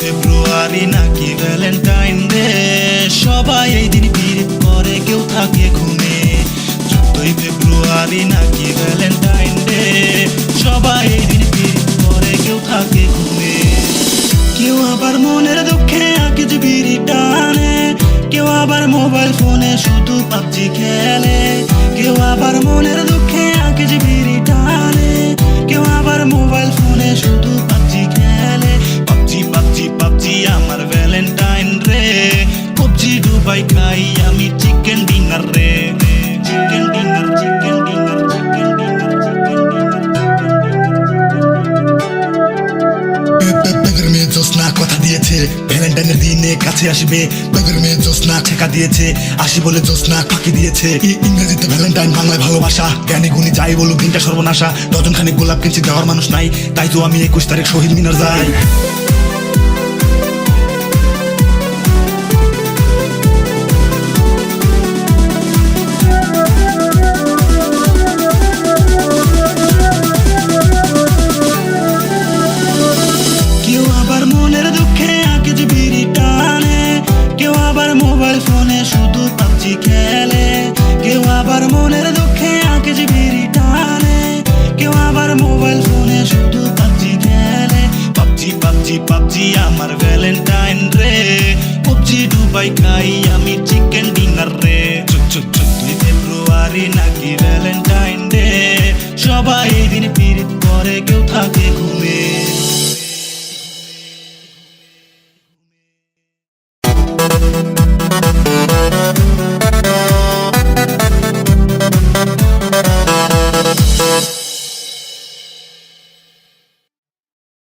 ফেব্রুয়ারি নাকি Valentine day সবাই এই দিন ভিড় করে, কেউ থাকে ঘুমে। চোদ্দই ফেব্রুয়ারি নাকি ভ্যালেন্টাইন ডে সবাই এই দিন ভিড় করে, কেউ থাকে ঘুমে। কেউ আবার মনের দুঃখে আঁকিজ বিড়ি টানে। কেউ আবার মোবাইল ফোনে শুধু পাবজি খেলে। কেউ আবার ডুবাই খাই আমি চিকেন ডিনার রে chicken dinner chicken dinner chicken dinner chicken dinner মেয়ে জোসনা কথা দিয়েছে ভ্যালেন্টাইনের দিনে কাছে আসবে বেগের মেয়ে জোসনা ঠেকা দিয়েছে আসি বলে জোসনা ফাঁকি দিয়েছে ইংরেজিতে ভ্যালেন্টাইন বাংলায় ভালোবাসা জ্ঞানী গুণী যাই বলুক দিনটা সর্বনাশা ডজন খানিক গোলাপ কিনছি দেওয়ার মানুষ নাই তাই তো আমি একুশ তারিখ শহীদ মিনার যাই মনের দুঃখে আঁকে যে বিড়ি টানে। কেউ আবার মোবাইল ফোনে শুধু পাবজি খেলে। কেউ আবার মনের দুঃখে আঁকে যে বিড়ি টানে। কেউ আবার মোবাইল ফোনে শুধু পাবজি খেলে। পাবজি পাবজি পাবজি আমার ভ্যালেন্টাইন রে পাবজি ডুবাই খাই আমি চিকেন ডিনার রে। চোদ্দই ফেব্রুয়ারি নাকি ভ্যালেন্টাইন ডে? সবাই এই দিন পিরিত করে কেউ থাকে ঘুমে। Thank